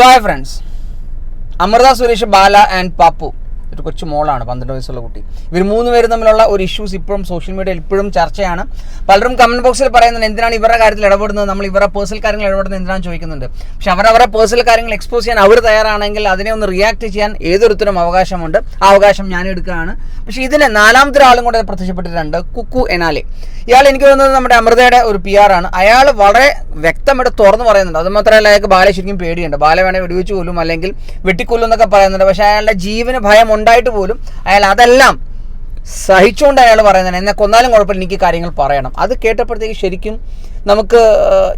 So hi friends Amritha Suresh Bala and Pappu ഒരു കൊച്ചു മോളാണ് പന്ത്രണ്ട് വയസ്സുള്ള കുട്ടി. ഇവർ മൂന്ന് പേരും തമ്മിലുള്ള ഒരു ഇഷ്യൂസ് ഇപ്പോഴും സോഷ്യൽ മീഡിയയിൽ ഇപ്പോഴും ചർച്ചയാണ്. പലരും കമന്റ് ബോക്സിൽ പറയുന്നുണ്ട് എന്തിനാണ് ഇവരുടെ കാര്യത്തിൽ ഇടപെടുന്നത്? നമ്മൾ ഇവരുടെ പേഴ്സണൽ കാര്യങ്ങൾ ഇടപെടുന്നത് എന്തിനാണ് ചോദിക്കുന്നുണ്ട്. പക്ഷെ അവരവരുടെ പേഴ്സണൽ കാര്യങ്ങൾ എക്സ്പോസ് ചെയ്യാൻ അവർ തയ്യാറാണെങ്കിൽ അതിനെ ഒന്ന് റിയാക്ട് ചെയ്യാൻ ഏതൊരുത്തരും അവകാശമുണ്ട്. ആ അവകാശം ഞാൻ എടുക്കുകയാണ്. പക്ഷേ ഇതിന് നാലാമത്തെ ഒരാളും കൂടെ പ്രത്യക്ഷപ്പെട്ടിട്ടുണ്ട് കുക്കു എനാലെ. ഇയാൾ എനിക്ക് തോന്നുന്നത് നമ്മുടെ അമൃതയുടെ ഒരു പി ആണ്. അയാൾ വളരെ വ്യക്തമായിട്ട് തുറന്നു പറയുന്നുണ്ട്. അത് മാത്രമല്ല അയാൾക്ക് ബാലെ ശരിക്കും പേടിയുണ്ട്. ബാല വേണേൽ വെടിവെച്ച് കൊല്ലും അല്ലെങ്കിൽ വെട്ടിക്കൊല്ലും എന്നൊക്കെ പറയുന്നുണ്ട്. പക്ഷേ അയാളുടെ ജീവന് ഭയം ഉണ്ടായിട്ട് പോലും അയാൾ അതെല്ലാം സഹിച്ചുകൊണ്ട് അയാൾ പറയുന്നത് എന്നെ കൊന്നാലും കുഴപ്പമില്ല എനിക്ക് കാര്യങ്ങൾ പറയണം. അത് കേട്ടപ്പോഴത്തേക്ക് ശരിക്കും നമുക്ക്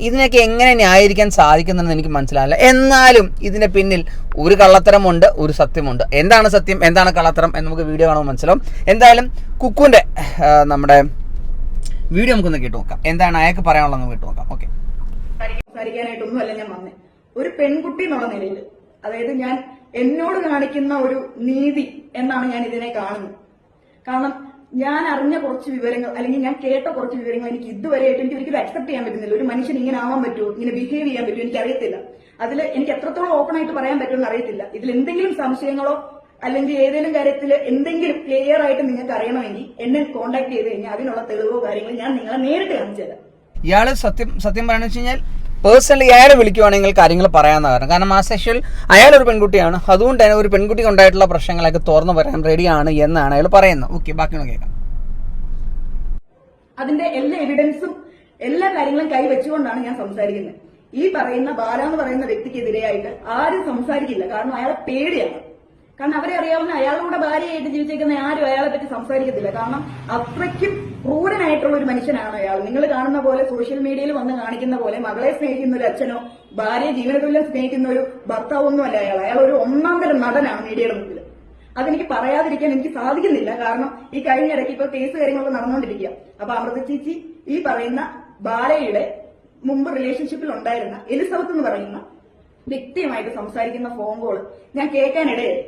ഇതിനൊക്കെ എങ്ങനെ ന്യായീകരിക്കാൻ സാധിക്കുന്നെന്ന് എനിക്ക് മനസ്സിലാവില്ല എന്നാലും ഇതിന് പിന്നിൽ ഒരു കള്ളത്തരമുണ്ട് ഒരു സത്യമുണ്ട്. എന്താണ് സത്യം എന്താണ് കള്ളത്തരം എന്ന് നമുക്ക് വീഡിയോ കാണുമ്പോൾ മനസ്സിലാവും. എന്തായാലും കുക്കുവിന്റെ നമ്മുടെ വീഡിയോ നമുക്കൊന്ന് കേട്ട് നോക്കാം. എന്താണ് അയാൾക്ക് പറയാനുള്ളത് കേട്ട് നോക്കാം. ഓക്കെ. സംസാരിക്കാനായിട്ടൊന്നും അല്ല ഞാൻ വന്നേ. ഒരു പെൺകുട്ടി എന്നുള്ള നിലയിൽ അതായത് ഞാൻ എന്നോട് കാണിക്കുന്ന ഒരു നീതി എന്നാണ് ഞാൻ ഇതിനെ കാണുന്നത്. കാരണം ഞാൻ അറിഞ്ഞ കുറച്ച് വിവരങ്ങൾ അല്ലെങ്കിൽ ഞാൻ കേട്ട കുറച്ച് വിവരങ്ങൾ എനിക്ക് ഇതുവരെയായിട്ട് എനിക്ക് ഒരിക്കലും അക്സെപ്റ്റ് ചെയ്യാൻ പറ്റുന്നില്ല. ഒരു മനുഷ്യൻ ഇങ്ങനെ ആവാൻ പറ്റുമോ? ഇങ്ങനെ ബിഹേവ് ചെയ്യാൻ പറ്റുമോ? എനിക്ക് അറിയത്തില്ല അതിൽ എനിക്ക് എത്രത്തോളം ഓപ്പൺ ആയിട്ട് പറയാൻ പറ്റുമെന്ന് അറിയത്തില്ല. ഇതിൽ എന്തെങ്കിലും സംശയങ്ങളോ അല്ലെങ്കിൽ ഏതെങ്കിലും കാര്യത്തിൽ എന്തെങ്കിലും ക്ലിയർ ആയിട്ട് നിങ്ങൾക്ക് അറിയണമെങ്കിൽ എന്നെ കോൺടാക്ട് ചെയ്ത് കഴിഞ്ഞാൽ അതിനുള്ള തെളിവോ കാര്യങ്ങളോ ഞാൻ നിങ്ങളെ നേരിട്ട് കാണിച്ചു തരാം ഇയാൾ സത്യം സത്യം പറയുന്നത് വെച്ച് കഴിഞ്ഞാൽ പേഴ്സണലി അയാളെ വിളിക്കുവാണെങ്കിൽ കാര്യങ്ങൾ പറയാമെന്ന് കാരണം. കാരണം ആ അയാൾ അയാളൊരു പെൺകുട്ടിയാണ്. അതുകൊണ്ട് തന്നെ ഒരു പെൺകുട്ടിക്ക് ഉണ്ടായിട്ടുള്ള പ്രശ്നങ്ങളൊക്കെ തുറന്നു പറയാൻ റെഡിയാണ് എന്നാണ് അയാൾ പറയുന്നത്. ഓക്കെ ബാക്കിയൊന്ന് കേൾക്കാം. അതിന്റെ എല്ലാ എവിഡൻസും എല്ലാ കാര്യങ്ങളും കൈവച്ചുകൊണ്ടാണ് ഞാൻ സംസാരിക്കുന്നത്. ഈ പറയുന്ന ബാല എന്ന് പറയുന്ന വ്യക്തിക്കെതിരെയായിട്ട് ആരും സംസാരിക്കില്ല. കാരണം അയാളെ പേടിയാണ്. കാരണം അവരെ അറിയാവുന്ന അയാളുടെ ഭാര്യയായിട്ട് ജീവിച്ചേക്കുന്ന ആരും അയാളെ പറ്റി സംസാരിക്കത്തില്ല. കാരണം അത്രയ്ക്കും ക്രൂരനായിട്ടുള്ള ഒരു മനുഷ്യനാണ് അയാൾ. നിങ്ങൾ കാണുന്ന പോലെ സോഷ്യൽ മീഡിയയിൽ വന്ന് കാണിക്കുന്ന പോലെ മകളെ സ്നേഹിക്കുന്ന ഒരു അച്ഛനോ ഭാര്യ ജീവനതുല്യം സ്നേഹിക്കുന്ന ഒരു ഭർത്താവൊന്നും അല്ല അയാൾ. അയാൾ ഒരു ഒന്നാം തരം നടനാണ് മീഡിയയുടെ മുമ്പിൽ. അതെനിക്ക് പറയാതിരിക്കാൻ എനിക്ക് സാധിക്കുന്നില്ല. കാരണം ഈ കഴിഞ്ഞ ഇടയ്ക്ക് ഇപ്പൊ കേസ് കാര്യങ്ങളൊക്കെ നടന്നുകൊണ്ടിരിക്കുക. അപ്പൊ അമൃത ചേച്ചി ഈ പറയുന്ന ബാലയുടെ മുമ്പ് റിലേഷൻഷിപ്പിൽ ഉണ്ടായിരുന്ന എലിസബത്ത് എന്ന് പറയുന്ന വ്യക്തിയുമായിട്ട് സംസാരിക്കുന്ന ഫോൺ കോൾ ഞാൻ കേൾക്കാനിടയായി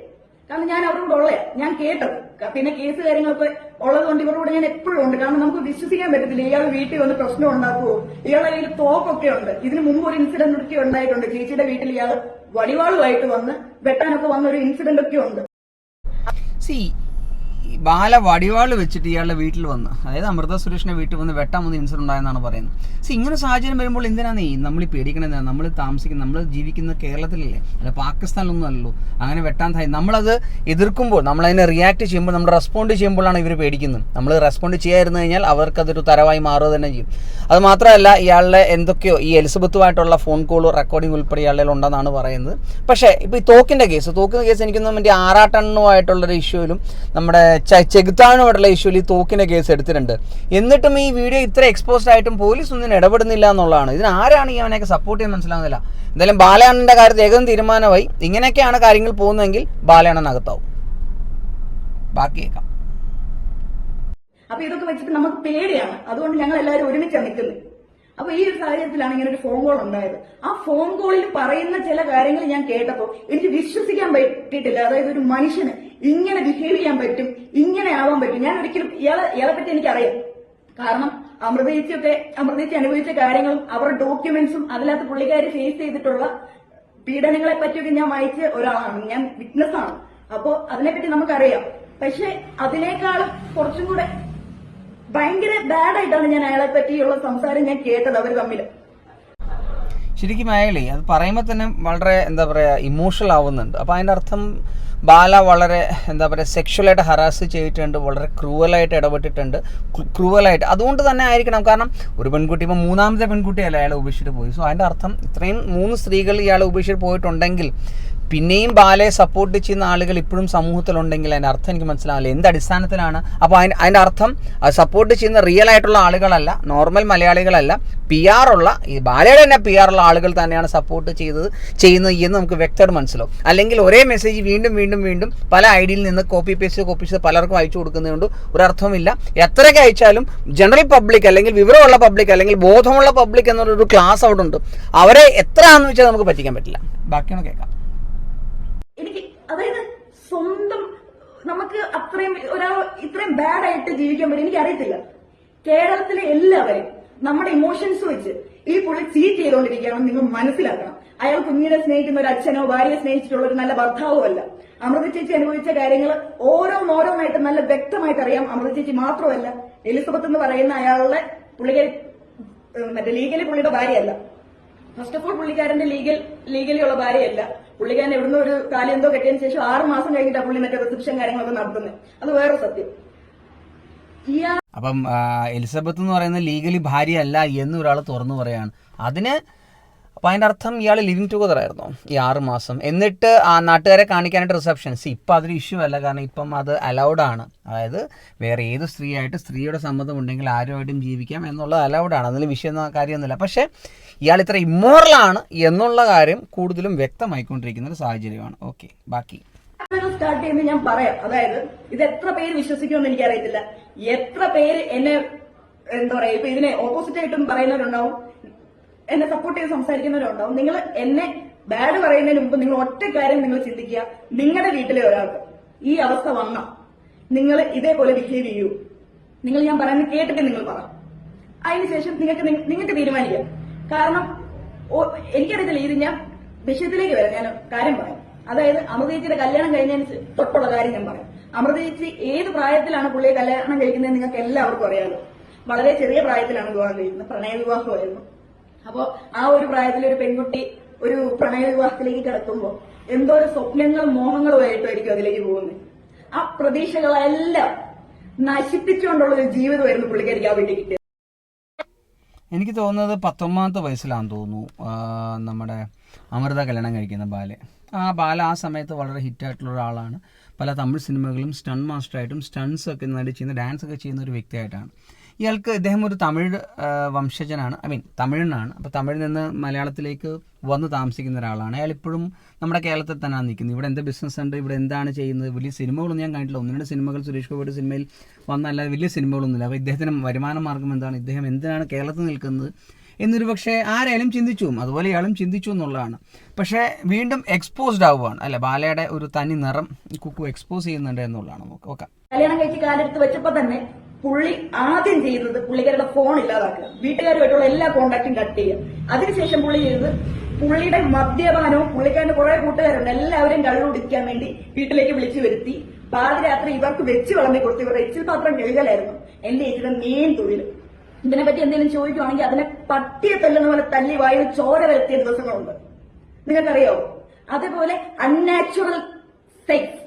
കാരണം ഞാൻ അവരോട് ഉള്ളയാ. ഞാൻ കേട്ടത്. പിന്നെ കേസ് കാര്യങ്ങളൊക്കെ ഉള്ളത് കൊണ്ട് ഇവരോട് ഞാൻ എപ്പോഴും ഉണ്ട്. കാരണം നമുക്ക് വിശ്വസിക്കാൻ പറ്റത്തില്ല. ഇയാൾ വീട്ടിൽ വന്ന് പ്രശ്നം ഉണ്ടാക്കുമോ ഇയാളെ കയ്യിൽ തോക്കൊക്കെ ഉണ്ട്. ഇതിന് മുമ്പ് ഒരു ഇൻസിഡന്റ് ഒക്കെ ഉണ്ടായിട്ടുണ്ട്. ചേച്ചിയുടെ വീട്ടിൽ ഇയാൾ വടിവാളുമായിട്ട് വന്ന് വെട്ടാനൊക്കെ വന്ന ഒരു ഇൻസിഡന്റ് ഒക്കെ ഉണ്ട്. സി ബാല വടിവാൾ വെച്ചിട്ട് ഇയാളുടെ വീട്ടിൽ വന്ന് അതായത് അമൃത സുരേഷിന്റെ വീട്ടിൽ വന്ന് വെട്ടാൻ വന്ന് ഇൻസിഡന്റ് ഉണ്ടായെന്നാണ് പറയുന്നത്. സി ഇങ്ങനെ സാഹചര്യം വരുമ്പോൾ എന്തിനാണ് ഈ നമ്മൾ ഈ പേടിക്കണത് നമ്മൾ താമസിക്കുന്ന നമ്മൾ ജീവിക്കുന്ന കേരളത്തിലല്ലേ? അല്ല പാകിസ്ഥാനിലൊന്നും അല്ലല്ലോ. അങ്ങനെ വെട്ടാൻ തായി. നമ്മളത് എതിർക്കുമ്പോൾ നമ്മൾ അതിനെ റിയാക്ട് ചെയ്യുമ്പോൾ നമ്മൾ റെസ്പോണ്ട് ചെയ്യുമ്പോഴാണ് ഇവർ പേടിക്കുന്നത്. നമ്മൾ റെസ്പോണ്ട് ചെയ്യാതിരുന്നു കഴിഞ്ഞാൽ അവർക്കതൊരു തരവായി മാറുക തന്നെ ചെയ്യും. അത് മാത്രമല്ല ഇയാളുടെ എന്തൊക്കെയോ ഈ എലിസബത്തുമായിട്ടുള്ള ഫോൺ കോൾ റെക്കോർഡിംഗ് ഉൾപ്പെടെ ഇയാളുടെ ഉണ്ടെന്നാണ് പറയുന്നത്. പക്ഷേ ഇപ്പോൾ ഈ തോക്കിന്റെ കേസ് തോക്കിന്റെ കേസ് എനിക്കൊന്നും മറ്റേ ആറാട്ടെണ്ണുമായിട്ടുള്ളൊരു ഇഷ്യൂലും നമ്മുടെ ച- ചെകുത്താനുമായിട്ടുള്ള ഇഷ്യൂവിൽ ഈ തോക്കിന്റെ കേസ് എടുത്തിട്ടുണ്ട്. എന്നിട്ടും ഈ വീഡിയോ ഇത്ര എക്സ്പോസ്ഡ് ആയിട്ടും പോലീസ് ഒന്നും ഇടപെടുന്നില്ല എന്നുള്ളതാണ്. ഇതിന് ആരാണ് ഈ അവനെയൊക്കെ സപ്പോർട്ട് ചെയ്യാൻ മനസ്സിലാവുന്നില്ല. എന്തായാലും ബാലയാണന്റെ കാര്യത്തിൽ ഏകം തീരുമാനമായി. ഇങ്ങനെയൊക്കെയാണ് കാര്യങ്ങൾ പോകുന്നതെങ്കിൽ ബാലയാണൻ അകത്താവും. ബാക്കി കേൾക്കാം. അപ്പൊ ഇതൊക്കെ വെച്ചിട്ട് നമുക്ക് പേടിയാണ്. അതുകൊണ്ട് ഞങ്ങൾ എല്ലാവരും ഒരുമിച്ചാണ് നിൽക്കുന്നത്. അപ്പൊ ഈ ഒരു സാഹചര്യത്തിലാണ് ഇങ്ങനെ ഒരു ഫോൺ കോൾ ഉണ്ടായത്. ആ ഫോൺ കോളിൽ പറയുന്ന ചില കാര്യങ്ങൾ ഞാൻ കേട്ടപ്പോൾ എനിക്ക് വിശ്വസിക്കാൻ പറ്റിയിട്ടില്ല. അതായത് ഒരു മനുഷ്യന് ഇങ്ങനെ ബിഹേവ് ചെയ്യാൻ പറ്റും ഇങ്ങനെ ആവാൻ പറ്റും. ഞാൻ ഒരിക്കലും ഇയാളെ ഇയാളെ പറ്റി എനിക്കറിയാം. കാരണം അമൃതേച്ചിയൊക്കെ അമൃതേച്ചി അനുഭവിച്ച കാര്യങ്ങളും അവരുടെ ഡോക്യുമെന്റ്സും അതിനകത്ത് പുള്ളിക്കാരി ഫേസ് ചെയ്തിട്ടുള്ള പീഡനങ്ങളെ പറ്റിയൊക്കെ ഞാൻ വായിച്ച ഒരാളാണ്. ഞാൻ വിറ്റ്നസ് ആണ്. അപ്പോ അതിനെപ്പറ്റി നമുക്കറിയാം. പക്ഷെ അതിനേക്കാളും കുറച്ചും കൂടെ ഭയങ്കര ബാഡ് ആയിട്ടാണ് ഞാൻ അയാളെ പറ്റിയുള്ള സംസാരം ഞാൻ കേട്ടത് അവർ തമ്മിൽ. ശരിക്കും അയാളെ അത് പറയുമ്പോൾ തന്നെ വളരെ എന്താ പറയാ ഇമോഷണൽ ആവുന്നുണ്ട്. അപ്പോൾ അതിന്റെ അർത്ഥം ബാല വളരെ എന്താ പറയുക സെക്ഷുവലായിട്ട് ഹറാസ് ചെയ്തിട്ടുണ്ട് വളരെ ക്രൂവലായിട്ട് ഇടപെട്ടിട്ടുണ്ട് ക്രൂവലായിട്ട്. അതുകൊണ്ട് തന്നെ ആയിരിക്കണം. കാരണം ഒരു പെൺകുട്ടി ഇപ്പോൾ മൂന്നാമത്തെ പെൺകുട്ടിയല്ല അയാളെ ഉപേക്ഷിച്ചിട്ട് പോയി സോ അതിന്റെ അർത്ഥം ഇത്രയും മൂന്ന് സ്ത്രീകൾ ഇയാളെ ഉപേക്ഷിച്ചിട്ട് പോയിട്ടുണ്ടെങ്കിൽ പിന്നെയും ബാലയെ സപ്പോർട്ട് ചെയ്യുന്ന ആളുകൾ ഇപ്പോഴും സമൂഹത്തിലുണ്ടെങ്കിൽ അതിന്റെ അർത്ഥം എനിക്ക് മനസ്സിലാവില്ല. എന്ത് അടിസ്ഥാനത്തിലാണ്? അപ്പോൾ അതിന് അതിന്റെ അർത്ഥം സപ്പോർട്ട് ചെയ്യുന്ന റിയൽ ആയിട്ടുള്ള ആളുകളല്ല നോർമൽ മലയാളികളല്ല പി ആർ ഉള്ള ഈ ബാലയുടെ തന്നെ പി ആർ ഉള്ള ആളുകൾ തന്നെയാണ് സപ്പോർട്ട് ചെയ്തത് ചെയ്യുന്നത് എന്ന് നമുക്ക് വ്യക്തമായിട്ട് മനസ്സിലാവും. അല്ലെങ്കിൽ ഒരേ മെസ്സേജ് വീണ്ടും വീണ്ടും വീണ്ടും പല ഐഡിയിൽ നിന്ന് കോപ്പി പേസ്റ്റ് കോപ്പി ചെയ്ത് പലർക്കും അയച്ചു കൊടുക്കുന്നതുകൊണ്ട് ഒരർത്ഥമില്ല എത്രയൊക്കെ അയച്ചാലും ജനറൽ പബ്ലിക് അല്ലെങ്കിൽ വിവരമുള്ള പബ്ലിക് അല്ലെങ്കിൽ ബോധമുള്ള പബ്ലിക് എന്നൊരു ക്ലാസ് അവിടെ ഉണ്ട്. അവരെ എത്രയാണെന്ന് വെച്ചാൽ നമുക്ക് പറ്റിക്കാൻ പറ്റില്ല. ബാക്കിയാണ് കേൾക്കാം. എനിക്ക് അതായത് സ്വന്തം നമുക്ക് അത്രയും ഒരാൾ ഇത്രയും ബാഡ് ആയിട്ട് ജീവിക്കാൻ പറ്റും. എനിക്ക് അറിയത്തില്ല കേരളത്തിലെ എല്ലാവരും നമ്മുടെ ഇമോഷൻസ് വെച്ച് ഈ പുള്ളി ചീറ്റ് ചെയ്തുകൊണ്ടിരിക്കുകയാണെന്ന് നിങ്ങൾ മനസ്സിലാക്കണം. അയാൾ കുഞ്ഞിനെ സ്നേഹിക്കുന്ന ഒരു അച്ഛനോ ഭാര്യയെ സ്നേഹിച്ചിട്ടുള്ള ഒരു നല്ല ഭർത്താവോ അല്ല. അമൃത ചേച്ചി അനുഭവിച്ച കാര്യങ്ങൾ ഓരോന്നോരോന്നായിട്ട് നല്ല വ്യക്തമായിട്ട് അറിയാം. അമൃത ചേച്ചി മാത്രമല്ല എലിസബത്ത് എന്ന് പറയുന്ന അയാളുടെ പുള്ളിക്കാരി മറ്റേ ലീഗലി പുള്ളിയുടെ ഭാര്യയല്ല. ഫസ്റ്റ് ഓഫ് ഓൾ പുള്ളിക്കാരന്റെ ലീഗൽ ലീഗലി ഉള്ള ഭാര്യയല്ല. പുള്ളിക്കാരൻ എവിടുന്ന് ഒരു കാലം എന്തോ കെട്ടിയതിന് ശേഷം ആറ് മാസം കഴിഞ്ഞിട്ടാണ് പുള്ളി മറ്റേ റിസപ്ഷൻ കാര്യങ്ങളൊക്കെ നടത്തുന്നത് അത് വേറെ സത്യം. അപ്പം എലിസബത്ത് എന്ന് പറയുന്ന ലീഗലി ഭാര്യ അല്ല എന്ന് ഒരാൾ തുറന്നു പറയാണ്. അതിന് അപ്പം അതിന്റെ അർത്ഥം ഇയാൾ ലിവിങ് ടുഗദർ ആയിരുന്നു ഈ ആറ് മാസം. എന്നിട്ട് ആ നാട്ടുകാരെ കാണിക്കാനായിട്ട് റിസപ്ഷൻസ് ഇപ്പം അതൊരു ഇഷ്യൂ അല്ല. കാരണം ഇപ്പം അത് അലൗഡ് ആണ്. അതായത് വേറെ ഏത് സ്ത്രീയായിട്ട് സ്ത്രീയുടെ സമ്മതം ഉണ്ടെങ്കിൽ ആരുമായിട്ടും ജീവിക്കാം എന്നുള്ളത് അലൗഡ് ആണ്. അതിൽ വിഷയം കാര്യമൊന്നുമില്ല. പക്ഷേ ഇയാൾ ഇത്ര ഇമ്മോറലാണ് എന്നുള്ള കാര്യം കൂടുതലും വ്യക്തമായിക്കൊണ്ടിരിക്കുന്ന ഒരു സാഹചര്യമാണ്. ഓക്കെ ബാക്കി. സ്റ്റാർട്ട് ചെയ്യുന്നത് ഞാൻ പറയാം. അതായത് ഇത് എത്ര പേര് വിശ്വസിക്കുമെന്ന് എനിക്കറിയത്തില്ല. എത്ര പേര് എന്നെ എന്താ പറയാ ഇപ്പൊ ഇതിനെ ഓപ്പോസിറ്റ് ആയിട്ടും പറയുന്നവരുണ്ടാവും. എന്നെ സപ്പോർട്ട് ചെയ്ത് സംസാരിക്കുന്നവരുണ്ടാവും. നിങ്ങൾ എന്നെ ബാഡ് പറയുന്നതിന് മുമ്പ് നിങ്ങൾ ഒറ്റ കാര്യം നിങ്ങൾ ചിന്തിക്കുക. നിങ്ങളുടെ വീട്ടിലെ ഒരാൾക്ക് ഈ അവസ്ഥ വന്ന. നിങ്ങൾ ഇതേപോലെ ബിഹേവ് ചെയ്യൂ. നിങ്ങൾ ഞാൻ പറയുന്നത് കേട്ടിട്ട് നിങ്ങൾ പറ. അതിനുശേഷം നിങ്ങൾക്ക് നിങ്ങൾക്ക് തീരുമാനിക്കാം. കാരണം എനിക്കറിയത്തില്ല ഇത് ഞാൻ വിഷയത്തിലേക്ക് വരാം. ഞാൻ കാര്യം പറയാം. അതായത് അമൃതേച്ചിയുടെ കല്യാണം കഴിഞ്ഞതിന് തൊട്ടുള്ള കാര്യം ഞാൻ പറയാം. അമൃതേച്ചി ഏത് പ്രായത്തിലാണ് പുള്ളിയെ കല്യാണം കഴിക്കുന്നത് നിങ്ങൾക്ക് എല്ലാവർക്കും അറിയാമല്ലോ. വളരെ ചെറിയ പ്രായത്തിലാണ് വിവാഹം കഴിക്കുന്നത്. പ്രണയ വിവാഹമായിരുന്നു. അപ്പോ ആ ഒരു പ്രായത്തിൽ ഒരു പെൺകുട്ടി ഒരു പ്രണയ വിവാഹത്തിലേക്ക് കിടക്കുമ്പോൾ ഒരു സ്വപ്നങ്ങളും മോഹങ്ങളുമായിട്ടായിരിക്കും അതിലേക്ക് പോകുന്നത്. ആ പ്രതീക്ഷകളെല്ലാം നശിപ്പിച്ചുകൊണ്ടുള്ള ഒരു ജീവിതമായിരുന്നു പുള്ളിക്കാരിക്ക് ആ വീട്ടിൽ കിട്ടിയത്. എനിക്ക് തോന്നുന്നത് പത്തൊമ്പതാമത്തെ വയസ്സിലാണെന്ന് തോന്നുന്നു. നമ്മുടെ അമൃത കല്യാണം കഴിക്കുന്ന ബാലെ. ആ ബാല ആ സമയത്ത് വളരെ ഹിറ്റായിട്ടുള്ള ഒരാളാണ്. പല തമിഴ് സിനിമകളും സ്റ്റൺ മാസ്റ്ററായിട്ടും സ്റ്റൺസ് ഒക്കെ നടി ചെയ്യുന്ന ഡാൻസ് ഒക്കെ ചെയ്യുന്ന ഒരു വ്യക്തിയായിട്ടാണ്. ഇയാൾക്ക് ഇദ്ദേഹം ഒരു തമിഴ് വംശജനാണ്. ഐ മീൻ തമിഴനാണ്. അപ്പോൾ തമിഴിൽ നിന്ന് മലയാളത്തിലേക്ക് വന്ന് താമസിക്കുന്ന ഒരാളാണ്. അയാൾ ഇപ്പോഴും നമ്മുടെ കേരളത്തിൽ തന്നെയാണ് നിൽക്കുന്നത് ഇവിടെ എന്ത് ബിസിനസ് ഉണ്ട്? ഇവിടെ എന്താണ് ചെയ്യുന്നത്? വലിയ സിനിമകളൊന്നും ഞാൻ കണ്ടിട്ടില്ല. ഒന്ന് രണ്ട് സിനിമകൾ സുരേഷ് ഗോപിയുടെ സിനിമയിൽ വന്നല്ലാതെ വലിയ സിനിമകളൊന്നുമില്ല. അപ്പോൾ ഇദ്ദേഹത്തിന് വരുമാന മാർഗം എന്താണ്? ഇദ്ദേഹം എന്തിനാണ് കേരളത്തിൽ നിൽക്കുന്നത്? എന്നൊരു പക്ഷേ ആരായാലും ചിന്തിച്ചു. അതുപോലെ ഇയാളും ചിന്തിച്ചു എന്നുള്ളതാണ്. പക്ഷേ വീണ്ടും എക്സ്പോസ്ഡ് ആവുകയാണ്. അല്ലെ ബാലയുടെ ഒരു തനി നിറം കുക്കു എക്സ്പോസ് ചെയ്യുന്നുണ്ട് എന്നുള്ളതാണ്. നമുക്ക് ഓക്കെ കല്യാണം കഴിച്ച് കാലെടുത്ത് വെച്ചപ്പോൾ തന്നെ പുള്ളി ആദ്യം ചെയ്യുന്നത് പുള്ളിക്കാരുടെ ഫോൺ ഇല്ലാതാക്കുക. വീട്ടുകാരുമായിട്ടുള്ള എല്ലാ കോണ്ടാക്റ്റും കട്ട് ചെയ്യുക. അതിനുശേഷം പുള്ളി ചെയ്തത് പുള്ളിയുടെ മദ്യപാനവും പുള്ളിക്കാരന്റെ കുറെ കൂട്ടുകാരുണ്ട്. കള്ളു കള്ളുടിക്കാൻ വേണ്ടി വീട്ടിലേക്ക് വിളിച്ചു വരുത്തി. പാതിരാത്രി ഇവർക്ക് വെച്ച് വിളമ്പി കൊടുത്ത് ഇവരുടെ എച്ചിൽ പാത്രം കഴുകലായിരുന്നു. എന്റെ ചേച്ചിയുടെ മെയിൻ തൊഴിൽ. ഇതിനെപ്പറ്റി എന്തെങ്കിലും ചോദിക്കുവാണെങ്കിൽ അതിനെ പട്ടിയെ തല്ലുന്ന പോലെ തല്ലി വായിൽ ചോര വരുത്തിയ ദിവസങ്ങളുണ്ട്. നിങ്ങൾക്കറിയോ? അതേപോലെ unnatural sex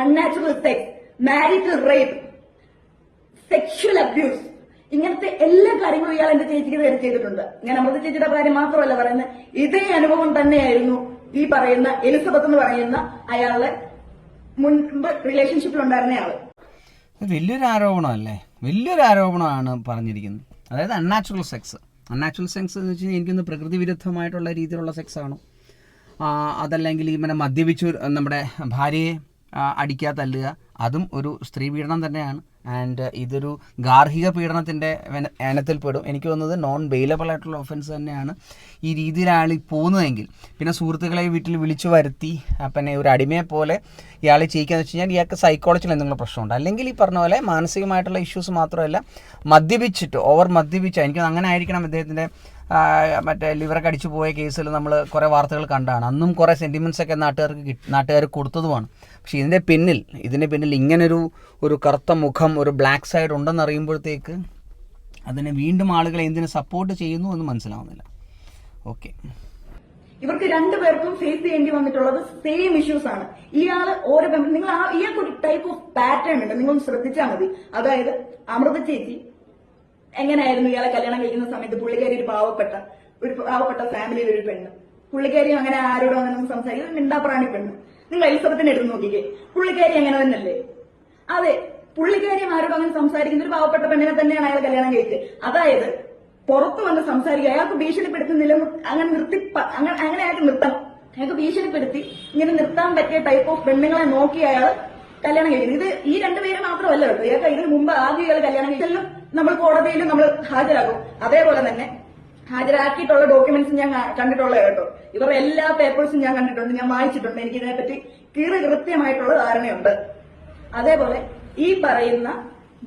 unnatural sex marital rape sexual abuse ഇങ്ങനത്തെ എല്ലാ കാര്യങ്ങളും ഇയാൾ എന്റെ ചേച്ചിക്ക് നേരെ ചെയ്തിട്ടുണ്ട്. ഞാൻ അമൃത ചേച്ചിയുടെ കാര്യം മാത്രമല്ല പറയുന്നത്. ഇതേ അനുഭവം തന്നെയായിരുന്നു ഈ പറയുന്ന എലിസബത്ത് എന്ന് പറയുന്ന അയാളുടെ മുൻപ് റിലേഷൻഷിപ്പിൽ ഉണ്ടായിരുന്ന ആൾ. വലിയൊരു ആരോപണമല്ലേ? വലിയൊരു ആരോപണമാണ് പറഞ്ഞിരിക്കുന്നത്. അതായത് അൺനാച്ചുറൽ സെക്സ് അൺനാച്ചുറൽ സെക്സ് എന്ന് വെച്ച് കഴിഞ്ഞാൽ എനിക്കൊന്ന് പ്രകൃതി വിരുദ്ധമായിട്ടുള്ള രീതിയിലുള്ള സെക്സ് ആണോ? അതല്ലെങ്കിൽ ഇങ്ങനെ മദ്യപിച്ചു നമ്മുടെ ഭാര്യയെ അടിക്കുക അതും ഒരു സ്ത്രീ പീഡനം തന്നെയാണ്. ആൻഡ് ഇതൊരു ഗാർഹിക പീഡനത്തിന്റെ ഇനത്തിൽപ്പെടും എനിക്ക് തോന്നുന്നത് നോൺ ബെയിലബിൾ ആയിട്ടുള്ള ഒഫൻസ് തന്നെയാണ് ഈ രീതിയിലാണ് പോകുന്നതെങ്കിൽ. പിന്നെ സുഹൃത്തുക്കളെ വീട്ടിൽ വിളിച്ചു വരുത്തി പിന്നെ ഒരു അടിമയെ പോലെ ഇയാളെ ചെയ്യിക്കാന്ന് വെച്ച് കഴിഞ്ഞാൽ ഇയാൾക്ക് സൈക്കോളജിയിൽ എന്തെങ്കിലും പ്രശ്നമുണ്ട്. അല്ലെങ്കിൽ ഈ പറഞ്ഞ പോലെ മാനസികമായിട്ടുള്ള ഇഷ്യൂസ് മാത്രമല്ല മദ്യപിച്ചിട്ട് ഓവർ മദ്യപിച്ച എനിക്ക് അങ്ങനെ ആയിരിക്കണം അദ്ദേഹത്തിന്റെ മറ്റേ ലിവറൊക്കെ അടിച്ചു പോയ കേസിൽ നമ്മൾ കുറേ വാർത്തകൾ കണ്ടാണ് അന്നും കുറേ സെന്റിമെന്റ്സ് ഒക്കെ നാട്ടുകാർക്ക് നാട്ടുകാർ കൊടുത്തതുമാണ്. പക്ഷേ ഇതിന്റെ പിന്നിൽ ഇതിന്റെ പിന്നിൽ ഇങ്ങനൊരു ഒരു കറുത്ത മുഖം ഒരു ബ്ലാക്ക് സൈഡ് ഉണ്ടെന്ന് അറിയുമ്പോഴത്തേക്ക് അതിനെ വീണ്ടും ആളുകൾ എന്തിനു സപ്പോർട്ട് ചെയ്യുന്നു എന്ന് മനസ്സിലാവുന്നില്ല. ഓക്കെ ഇവർക്ക് രണ്ടുപേർക്കും ഫേസ് ചെയ്യേണ്ടി വന്നിട്ടുള്ളത് സെയിം ഇഷ്യൂസ് ആണ്. ഇയാൾ ഓരോ നിങ്ങൾ ആ ഇയാൾക്ക് ഒരു ടൈപ്പ് ഓഫ് പാറ്റേൺ ഉണ്ട്. നിങ്ങൾ ശ്രദ്ധിച്ചാൽ മതി. അതായത് അമൃത ചേച്ചി എങ്ങനെയായിരുന്നു ഇയാളെ കല്യാണം കഴിക്കുന്ന സമയത്ത് പുള്ളിക്കാരി ഒരു പാവപ്പെട്ട ഒരു പാവപ്പെട്ട ഫാമിലിയിൽ ഒരു പെണ്ണ്. പുള്ളിക്കാരി അങ്ങനെ ആരോടും അങ്ങനെ ഒന്നും സംസാരിക്കും മിണ്ടാപ്രാണി പെണ്ണ്. നിങ്ങൾ എലിസബത്തിനെ എടുത്ത് നോക്കിക്കേ. പുള്ളിക്കാരി അങ്ങനെ തന്നെയല്ലേ? അതെ പുള്ളിക്കാരി ആരും അങ്ങനെ സംസാരിക്കുന്ന ഒരു പാവപ്പെട്ട പെണ്ണിനെ തന്നെയാണ് അയാൾ കല്യാണം കഴിച്ചത്. അതായത് പുറത്തു വന്ന് സംസാരിക്കുക അയാൾക്ക് ഭീഷണിപ്പെടുത്തി ഭീഷണിപ്പെടുത്തുന്നില്ല അങ്ങനെ നിർത്തി അങ്ങനെ അങ്ങനെ അയാൾക്ക് നിർത്തണം അയാൾക്ക് ഭീഷണിപ്പെടുത്തി ഇങ്ങനെ നിർത്താൻ പറ്റിയ ടൈപ്പ് ഓഫ് പെണ്ണുങ്ങളെ നോക്കി അയാൾ കല്യാണം കഴിക്കുന്നത് ഇത് ഈ രണ്ടുപേര് മാത്രമല്ല കേട്ടോ. ഇയാൾക്ക് ഇതിന് മുമ്പ് ആദ്യം ഇയാൾ കല്യാണം കഴിച്ചാലും നമ്മൾ കോടതിയിലും നമ്മൾ ഹാജരാകും. അതേപോലെ തന്നെ ഹാജരാക്കിയിട്ടുള്ള ഡോക്യുമെന്റ്സ് ഞാൻ കണ്ടിട്ടുള്ളത് കേട്ടോ. ഇവരുടെ എല്ലാ പേപ്പേഴ്സും ഞാൻ കണ്ടിട്ടുണ്ട്. ഞാൻ വായിച്ചിട്ടുണ്ട്. എനിക്ക് ഇതിനെപ്പറ്റി കീറി കൃത്യമായിട്ടുള്ള ധാരണയുണ്ട്. അതേപോലെ ഈ പറയുന്ന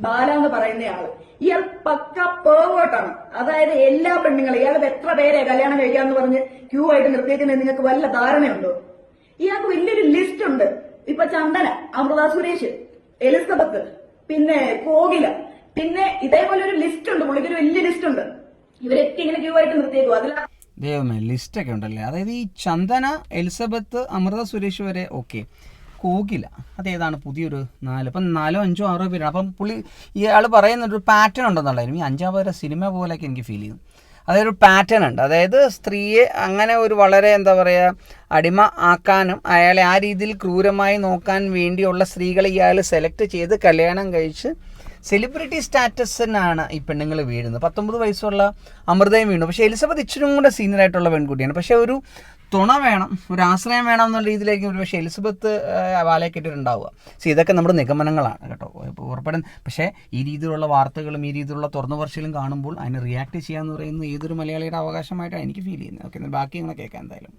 ബാല എന്ന് പറയുന്നയാൾ ഇയാൾ പക്ക പേർവേർട്ടാണ് അതായത് എല്ലാ പെണ്ണുങ്ങളും ഇയാൾ എത്ര പേരെ കല്യാണം കഴിക്കാന്ന് പറഞ്ഞ് ക്യൂ ആയിട്ട് നിർത്തിയേക്കുന്നത് നിങ്ങൾക്ക് വല്ല ധാരണയുണ്ടോ? ഇയാൾക്ക് വലിയൊരു ലിസ്റ്റ് ഉണ്ട്. ഇപ്പൊ ചന്ദന അമൃത സുരേഷ് എലിസബത്ത് പിന്നെ കോകില. പിന്നെ ഇതേപോലെ ഒരു ലിസ്റ്റ് ഉണ്ട്. പുള്ളിക്ക് ഒരു വലിയ ലിസ്റ്റ് ഉണ്ട്. ഇവരൊക്കെ ഇങ്ങനെ ക്യൂ ആയിട്ട് ഉണ്ടല്ലേ? അതായത് ഈ ചന്ദന എലിസബത്ത് അമൃത സുരേഷ് വരെ ഓക്കെ കോകില അതേതാണ് പുതിയൊരു നാല്. അപ്പം നാലോ അഞ്ചോ ആറോ പേരാണ്. അപ്പം പുള്ളി ഇയാൾ പറയുന്നൊരു പാറ്റേൺ ഉണ്ടെന്നുള്ളതായിരുന്നു. ഈ അഞ്ചാം പേരെ സിനിമ പോലെയൊക്കെ എനിക്ക് ഫീൽ ചെയ്തു. അതായത് ഒരു പാറ്റേൺ ഉണ്ട്. അതായത് സ്ത്രീയെ അങ്ങനെ ഒരു വളരെ എന്താ പറയുക അടിമ ആക്കാനും അയാളെ ആ രീതിയിൽ ക്രൂരമായി നോക്കാൻ വേണ്ടിയുള്ള സ്ത്രീകളെ ഇയാൾ സെലക്ട് ചെയ്ത് കല്യാണം കഴിച്ച് സെലിബ്രിറ്റി സ്റ്റാറ്റസിനാണ് ഈ പെണ്ണുങ്ങൾ വീഴുന്നത്. പത്തൊമ്പത് വയസ്സുള്ള അമൃതയും വീണു. പക്ഷേ എലിസബത്ത് ഇച്ചിരും കൂടെ സീനിയർ ആയിട്ടുള്ള പെൺകുട്ടിയാണ്. പക്ഷേ ഒരു തുണ വേണം ഒരു ആശ്രയം വേണം എന്നുള്ള രീതിയിലേക്ക് ഒരു പക്ഷേ എലിസബത്ത് വാലയെ കെട്ടിട്ടുണ്ടാവുക സോ ഇതൊക്കെ നമ്മുടെ നിഗമനങ്ങളാണ് കേട്ടോ. ഉറപ്പെടുന്ന പക്ഷേ ഈ രീതിയിലുള്ള വാർത്തകളും ഈ രീതിയിലുള്ള തുറന്നു പറച്ചിലും കാണുമ്പോൾ അതിന് റിയാക്ട് ചെയ്യാന്ന് പറയുന്നത് ഏതൊരു മലയാളിയുടെ അവകാശമായിട്ടാണ് എനിക്ക് ഫീൽ ചെയ്യുന്നത്. ഓക്കെ ബാക്കി നിങ്ങളെ കേൾക്കാം എന്തായാലും.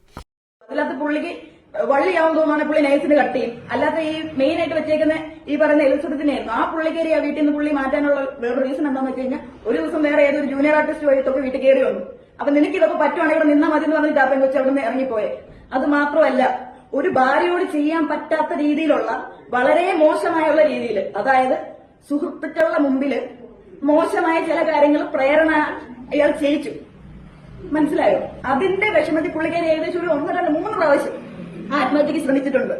അതിനകത്ത് പുള്ളിക്ക് വള്ളിയാവും തോന്നുവാണ് പുള്ളി നൈസിന് കട്ട് ചെയ്യും. അല്ലാത്ത ഈ മെയിൻ ആയിട്ട് വെച്ചേക്കുന്ന ഈ പറയുന്ന എലിസബത്തിനായിരുന്നു ആ പുള്ളിക്കേരി ആ വീട്ടിൽ നിന്ന് പുള്ളി മാറ്റാനുള്ള വേറെ റീസൺ എന്താണെന്ന് വെച്ച് കഴിഞ്ഞാൽ ഒരു ദിവസം വേറെ ഏതൊരു ജൂനിയർ ആർട്ടിസ്റ്റ് വഴിത്തൊക്കെ വീട്ടിൽ കയറി വന്നു. അപ്പൊ നിനക്ക് ഇതൊക്കെ പറ്റുവാണെങ്കിൽ ഇവിടെ നിന്നാ മതി എന്ന് പറഞ്ഞിട്ട് ആ പെൺകൊച്ച് അവിടെ നിന്ന് ഇറങ്ങിപ്പോയെ. അത് മാത്രമല്ല ഒരു ഭാര്യയോട് ചെയ്യാൻ പറ്റാത്ത രീതിയിലുള്ള വളരെ മോശമായുള്ള രീതിയിൽ അതായത് സുഹൃത്തുക്കളുടെ മുമ്പിൽ മോശമായ ചില കാര്യങ്ങൾ പ്രേരണ അയാൾ ചെയ്യിച്ചു. മനസ്സിലായോ? അതിന്റെ വിഷമത്തിൽ പുള്ളിക്കാരി ഏകദേശം ഒരു ഒന്ന് രണ്ട് മൂന്ന് പ്രാവശ്യം ആത്മഹത്യക്ക് ശ്രമിച്ചിട്ടുണ്ട്.